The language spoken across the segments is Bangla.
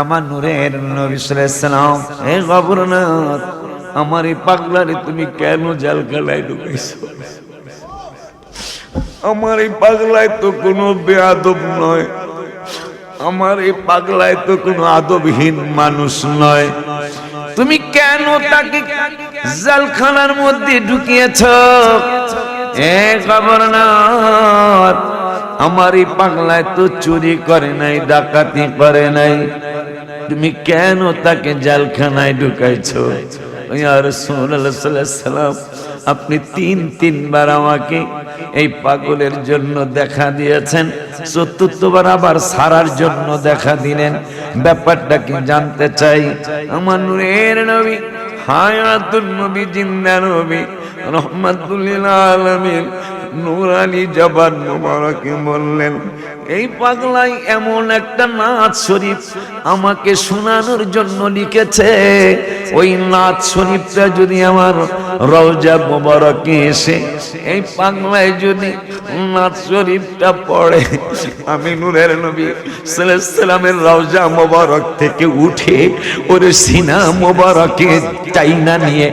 আমার নূরের নবী হে গবরনাথ আমার এই পাগলারে তুমি কেন জেলখানায় ঢুকাইছো? আমার এই পাগলায় তো কোনো বেআদব নয়। আমার এই পাগলায় তো কোনো আদবহীন মানুষ নয়। তুমি কেন তাকে জেলখানার মধ্যে ঢুকিয়েছ? এ গবরনাথ আমার এই পাগলায় তো চুরি করে নাই, ডাকাতি করে নাই। তুমি কেন তাকে জালখানায় ঢুকাইছো? আপনি তিন, তিনবার আমাকে এই পাগলের জন্য দেখা দিয়েছেন, চতুর্থবার আবার সারার জন্য দেখা দিলেন। ব্যাপারটা কি জানতে চাই? আমার নূরের নবী, হায়াতুন নবী জিন্দা নবী রহমাতুল্লিল আলামিন নুরানি জবান মুবারকে বললেন, এই পাগলাই এমন একটা নাচ শরীফ আমাকে শোনানোর জন্য লিখেছে। ওই নাচ শরীফটা যদি আমার রওজা মোবারকে এসে, এই পাগলাই যদি নাচ শরীফটা পড়ে, আমি নূরের নবী সালামের রওজা মোবারক থেকে উঠে ওর সিনা মোবারকে চাইনা নিয়ে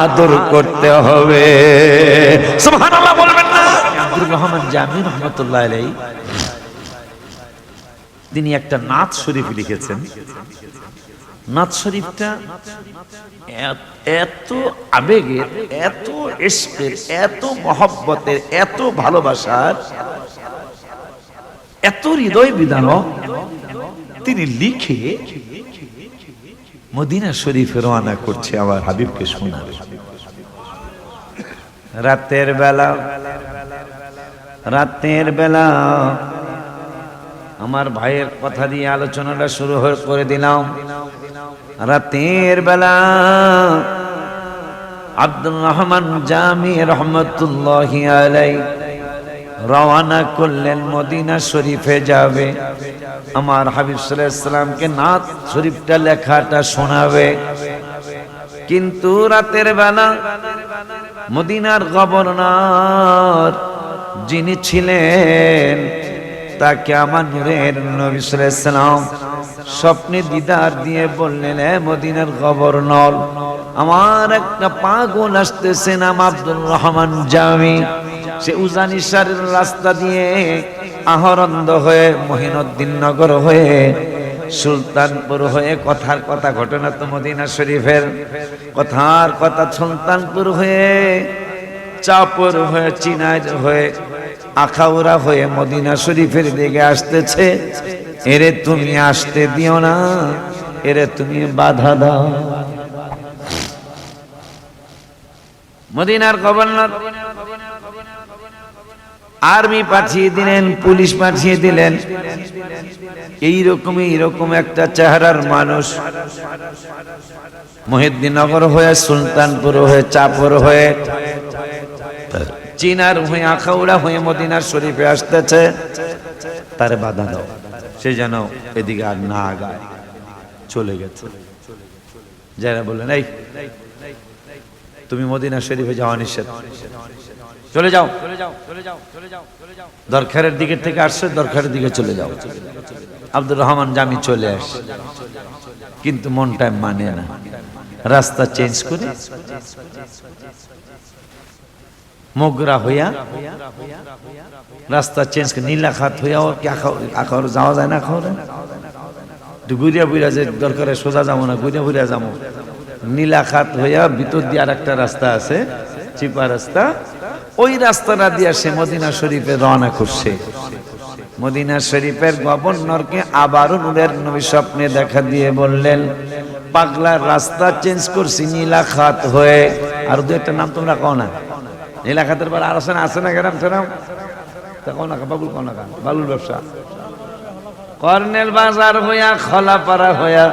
আদর করতে হবে। বলবেন আব্দুর রহমান জামি রহমতুল্লাহ আলাই তিনি একটা নাচ শরীফ লিখেছেন। নাচ শরীফটা এত- আবেগের, এত ইস্কের এত মহব্বতের, এত ভালোবাসার, এত হৃদয় বিদারক তিনি লিখে মদিনা শরীফে রওনা করছে আমার হাবিবকে শোনাবে রাতের বেলা রাতের বেলা আমার ভাইয়ের কথা দিয়ে আলোচনাটা শুরু করে দিলাম। রাতের বেলা আব্দুল রহমান জামি রহমতুল্লাহ আলাই রওয়ানা করলেন মদিনা শরীফে যাবে। আমার হাবিব সাল্লামকে নাথ শরীফটা লেখাটা শোনাবে। কিন্তু রাতের বেলা মদিনার গভর্নর যিনি ছিলেন, তাকে আমার নূরের নবী সাল্লাম স্বপ্নে দিদার দিয়ে বললেন মদিনার গভর্নর, আমার একটা পাগল আসতেছে নাম আব্দুল রহমান জামি। সে উজানিসারের রাস্তা দিয়ে আহরন্দ হয়ে মহিনুদ্দিন নগর হয়ে সুলতানপুর হয়ে কথার কথা ঘটনা তো মদিনা শরীফের। কথার কথা সুলতানপুর হয়ে চাপর হয়ে চিনাজ হয়ে আখাউরা হয়ে মদিনা শরীফের দিকে আসতেছে। এরে তুমি আসতে দিও না, এরে তুমি বাধা দাও। মদিনার গভর্নর আর্মি পাঠিয়ে দিলেন, পুলিশ পাঠিয়ে দিলেন। এইরকম এইরকম একটা চেহারার মানুষ মহিদ্দিনগর হয়ে, সুলতানপুর হয়ে চাপর হয়ে চিনার হয়ে, আখাউড়া হয়ে মদিনার শরীফে আসতেছে, তার বাধা দাও। সে যেন এদিকে আর না আগায়, চলে গেছে। যারা বললেন, এই, তুমি মদিনা শরীফে যাওয়া নিষেধ চলে যাও। দরকারের দিকের থেকে আসছে, দরকারের দিকে চলে যাও। আব্দুর রহমান জামি চলে আসে। কিন্তু মনটা মানে না। রাস্তা চেঞ্জ করে মোগরা হইয়া, রাস্তা চেঞ্জ করে নীলাখাত হইয়া কি আখা আখা যাওয়া যায় না খাওয়া একটু ঘুরিয়া বুড়িয়া যে দরকারে সোজা যাব না, ঘুরিয়া বুড়িয়া যাব। নীলা খাত হইয়া ভিতর দিয়ে আর একটা রাস্তা আছে, চিপা রাস্তা। ওই রাস্তাটা দিয়া সে মদিনা শরীফে রওনা করছে। মদিনা শরীফের গভর্নরকে আবারও নূরের নবী স্বপ্নে দেখা দিয়ে বললেন পাগলার রাস্তা চেঞ্জ করছি, নীলা খাত হয়ে। আর দু একটা নাম তোমরা কও না। নীলাখাতের পর আর আছে না আছে না গেরাম সেরাম তা কও বাবুল কেন? বালুর ব্যবসা। কর্নেল বাজার হইয়া, খলাপাড়া হইয়া,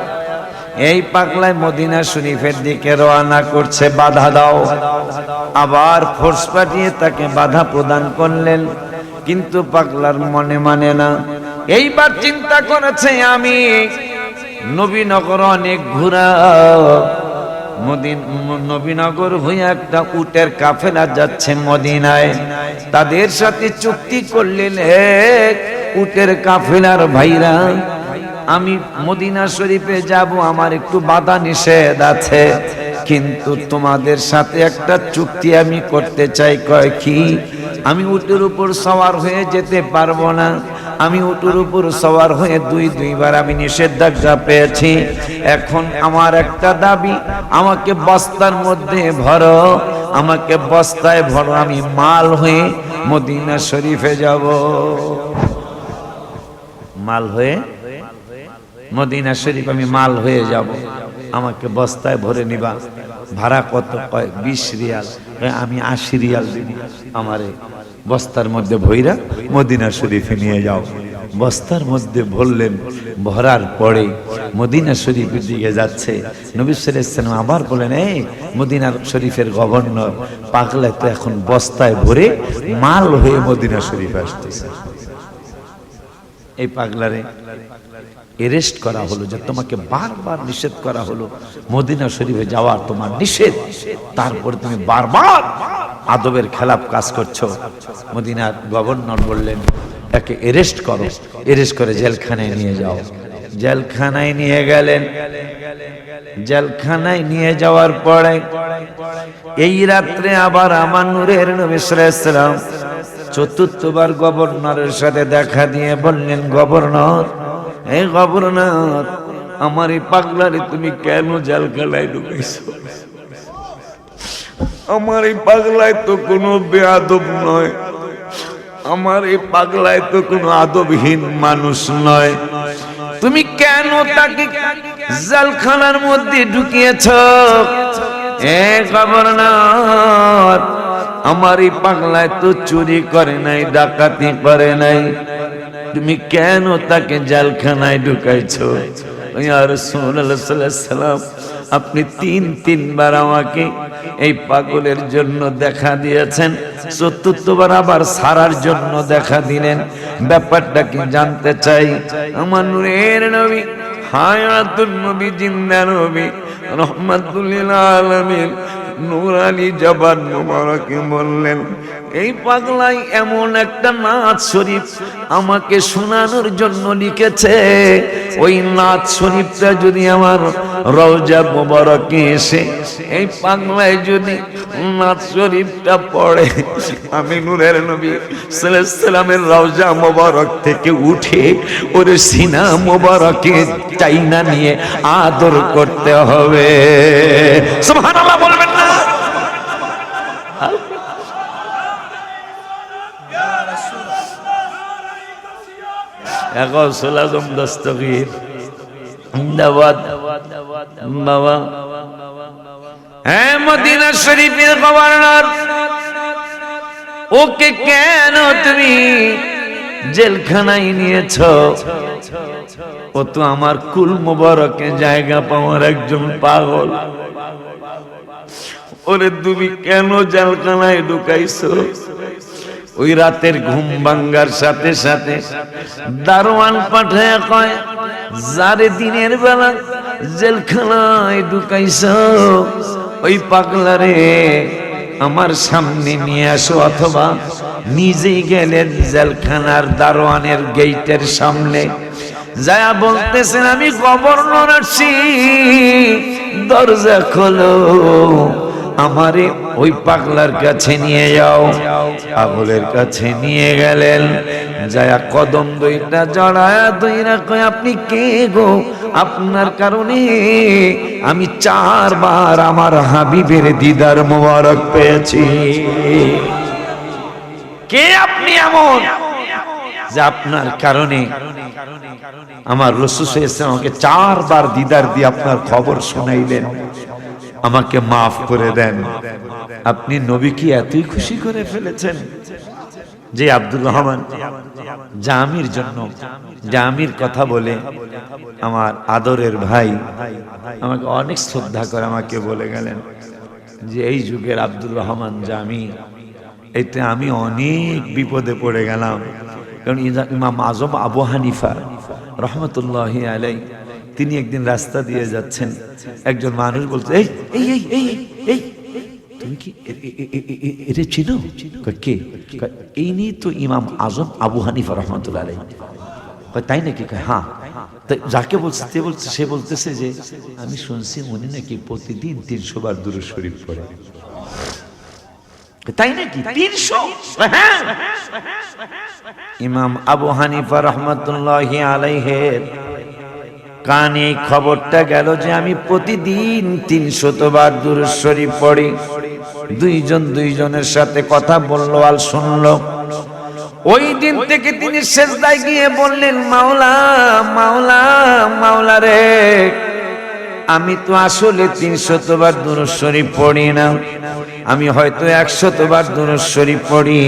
এই পাগলায় মদিনা শরীফের দিকে রওনা করছে, বাধা দাও। আবার ফোর্স পাঠিয়ে তাকে বাধা প্রদান করলেন, কিন্তু পাগলার মনে মানে না। এইবার চিন্তা করেছে আমি, নবীনগর অনেক ঘুরা। মদিন নবীনগর হয়ে একটা উটের কাফেলা যাচ্ছে মদিনায়। তাদের সাথে চুক্তি করলেন উটের কাফেলার ভাইরা, আমি মদিনা শরীফে যাব, আমার একটু বাধা নিষেধ আছে। কিন্তু তোমাদের সাথে একটা চুক্তি আমি করতে চাই, কয় কি? আমি উটের উপর সওয়ার হয়ে যেতে পারব না। আমি উটের উপর সওয়ার হয়ে দুই দুইবার আমি নিষেধাজ্ঞা পেয়েছি। এখন আমার একটা দাবি, আমাকে বস্তার মধ্যে ভরো, আমাকে বস্তায় ভরো, আমি মাল হয়ে মদিনা শরীফে যাব। মাল হয়ে? মদিনা শরীফ আমি মাল হয়ে যাব। আমাকে বস্তায় ভরে নিবা। ভাড়া কত? কয়, বিশ রিয়াল। আমি আশি রিয়াল আমারে বস্তার মধ্যে ভৈরা মদিনা শরীফে নিয়ে যাও। বস্তার মধ্যে ভরলেন, ভরার পরে মদিনা শরীফের দিকে যাচ্ছে। নবী সাল্লাম আবার বলেন, এই মদিনা শরীফের গভর্নর পাগলায় তো এখন বস্তায় ভরে মাল হয়ে মদিনা শরীফ আসতেছে। এই পাগলারে এরেস্ট করা হলো, যে তোমাকে বারবার নিষেধ করা হলো। মদিনা শরীফে যাওয়ার তোমার নিষেধ। তারপর তুমি বারবার আদবের খেলাপ কাজ করছ। মদিনার গভর্নর বললেন, একে এরেস্ট করো। এরেস্ট করে জেলখানায় নিয়ে যাও। জেলখানায় নিয়ে গেলেন। জেলখানায় নিয়ে যাওয়ার পরে এই রাত্রে আবার আমার নূরের নবী চতুর্থবার গভর্নরের সাথে দেখা দিয়ে বললেন, গভর্নর এই গভর্নর, আমার এই পাগলারে তুমি কেন জেলখানায় ঢুকাইছো আমার এই পাগলায় তো কোনো বেআদব নয়। আমার এই পাগলায় তো কোনো আদবহীন মানুষ নয়। তুমি কেন তাকে জেলখানার মধ্যে ঢুকিয়েছ? আমার এই পাগলায় তো চুরি করে নাই, ডাকাতি করে নাই। তুমি কেন তাকে জালখানায় ঢুকাইছো? আর সাল্লাম আপনি তিন তিনবার আমাকে এই পাগলের জন্য দেখা দিয়েছেন, চতুর্থবার আবার সারার জন্য দেখা দিলেন। ব্যাপারটা কি জানতে চাই? আমার নবী, হায়াতুন নবী জিন্দা নবী রহমাতুল্লিল আলামিন নুরানি জবান মুবারকে বললেন, এই পাগলাই এমন একটা নাচ শরীফ আমাকে শোনানোর জন্য লিখেছে। ওই নাচ শরীফটা যদি আমার রওজা মুবারকে এসে, এই পাগলায় যদি নাচ শরীফটা পড়ে, আমি নূরের নবী সালামের রওজা মোবারক থেকে উঠে ওরে সিনা মোবারকে চাইনা নিয়ে আদর করতে হবে। সুবহানাল্লাহ এখন সোলাজম দস্তগীর জিন্দাবাদ বাবা। হ্যাঁ মদিনা শরীফের গভর্নর, ওকে কেন তুমি জেলখানায় নিয়েছ? ও তো আমার কুল মোবারকে জায়গা পাওয়ার একজন পাগল। ওরে তুমি কেন জেলখানায় ঢুকাইছো? ওই রাতের ঘুম ভাঙ্গার সাথে সাথে দারোয়ান পাঠায় কয়, যারে দিনের বেলা জেলখানায় ঢুকাইছ, ওই পাগলারে আমার সামনে নিয়ে আসো অথবা নিজেই গেলেন জেলখানার দারোয়ানের গেইটের সামনে। যায়া বলতেছেন, আমি গভর্নর আছি, দরজা খোলো। আমারে ওই পাগলার কাছে নিয়ে যাও। পাগলের কাছে নিয়ে গেলেন। যায়া কদম দইটা জড়ায়া দইরা কয়, আপনি কে গো? আপনার কারণে আমি চারবার আমার হাবিবের দিদার মোবারক পেয়েছি। কে আপনি এমন? যে আপনার কারণে আমার রসুস আমাকে চারবার দিদার দিয়ে আপনার খবর শোনাইলেন। আমাকে মাফ করে দেন। আপনি নবী কি এতই খুশি করে ফেলেছেন যে আব্দুর রহমান জামির জন্য জামির কথা বলে আমার আদরের ভাই আমাকে অনেক শ্রদ্ধা করে আমাকে বলে গেলেন যে এই যুগের আব্দুর রহমান জামি এতে আমি অনেক বিপদে পড়ে গেলাম। কারণ ইমাম আজম আবু হানিফা রহমতুল্লাহ আলাই তিনি একদিন রাস্তা দিয়ে যাচ্ছেন। একজন মানুষ বলছে, এই এই এই এই এই, তুমি কি এটা চিনো? কে? এই নিয়ে তো ইমাম আজম আবু হানিফা রহমতুল্লাহ আলাই তাই নাকি? হ্যাঁ। যাকে বলছে বলছে, সে বলতেছে যে, আমি শুনছি উনি নাকি প্রতিদিন তিনশো বার দূরে শরীফ পড়ে। তাই নাকি? তিনশো? হ্যাঁ। ইমাম আবু হানিফা রহমতুল্লাহ আলাইহের কানে খবরটা গেল যে আমি প্রতিদিন তিনশতবার দূর দূরেশ্বরী পড়ি। দুইজন দুইজনের সাথে কথা বলল আর শুনলো। ওই দিন থেকে তিনি শেষদায় গিয়ে বললেন, মাওলা মাওলা মাওলা রে আমি তো আসলে তিনশতবার দূর শরীফ পড়ি না। আমি হয়তো একশতবার দূর শরীফ পড়ি,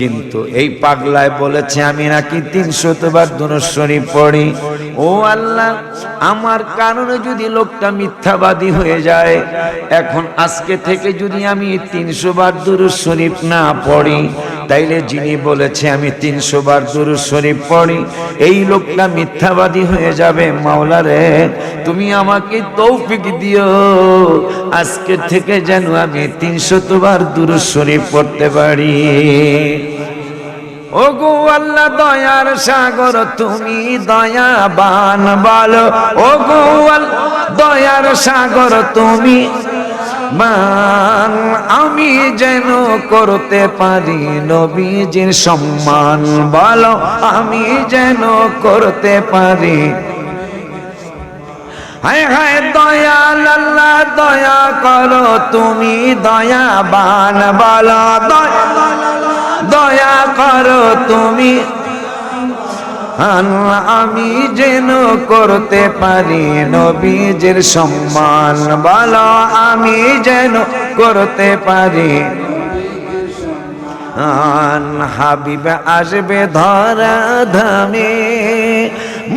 কিন্তু এই পাগলায় বলেছে, আমি নাকি তিনশতবার দূর শরীফ পড়ি। ও আল্লাহ, আমার কারণে যদি লোকটা মিথ্যাবাদী হয়ে যায়, এখন আজকে থেকে যদি আমি তিনশো বার দূর শরীফ না পড়ি তাইলে যিনি বলেছে, আমি তিনশো বার দূর শরীফ পড়ি, এই লোকটা মিথ্যাবাদী হয়ে যাবে। মাওলা রে, তুমি আমাকে তৌফিক দিও। আজকে থেকে যেন আমি তিনশত বার দূর শরীফ পড়তে পারি। ও গো আল্লাহ, দয়ার সাগর, তুমি দয়াবান বলো। ও গো আল্লাহ, দয়ার সাগর, তুমি মান আমি যেন করতে পারি নবীজির সম্মান, বলো আমি যেন করতে পারি। হায় হায় দয়াল আল্লাহ, দয়া করো তুমি দয়াবান, বলো দয়া দয়া করো তুমি আমি যেন করতে পারি নবীজের সম্মান। বলো, আমি যেন করতে পারি। হাবিব আসবে ধরা ধামে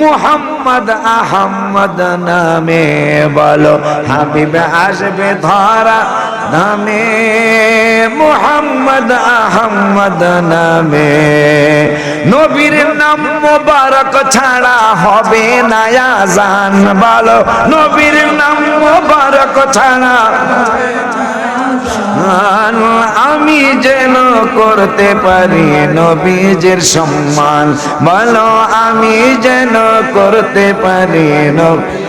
মুহাম্মদ আহম্মদ নামে বলো, হাবিব আসবে ধরা ধামে মুহাম্মদ আহম্মদ নামে। নবীর নাম মোবারক ছাড়া হবে না আজান বলো, নবীর নাম মোবারক ছাড়া আমি যেন করতে পারি নবীজের সম্মান। বলো আমি যেন করতে পারি নবী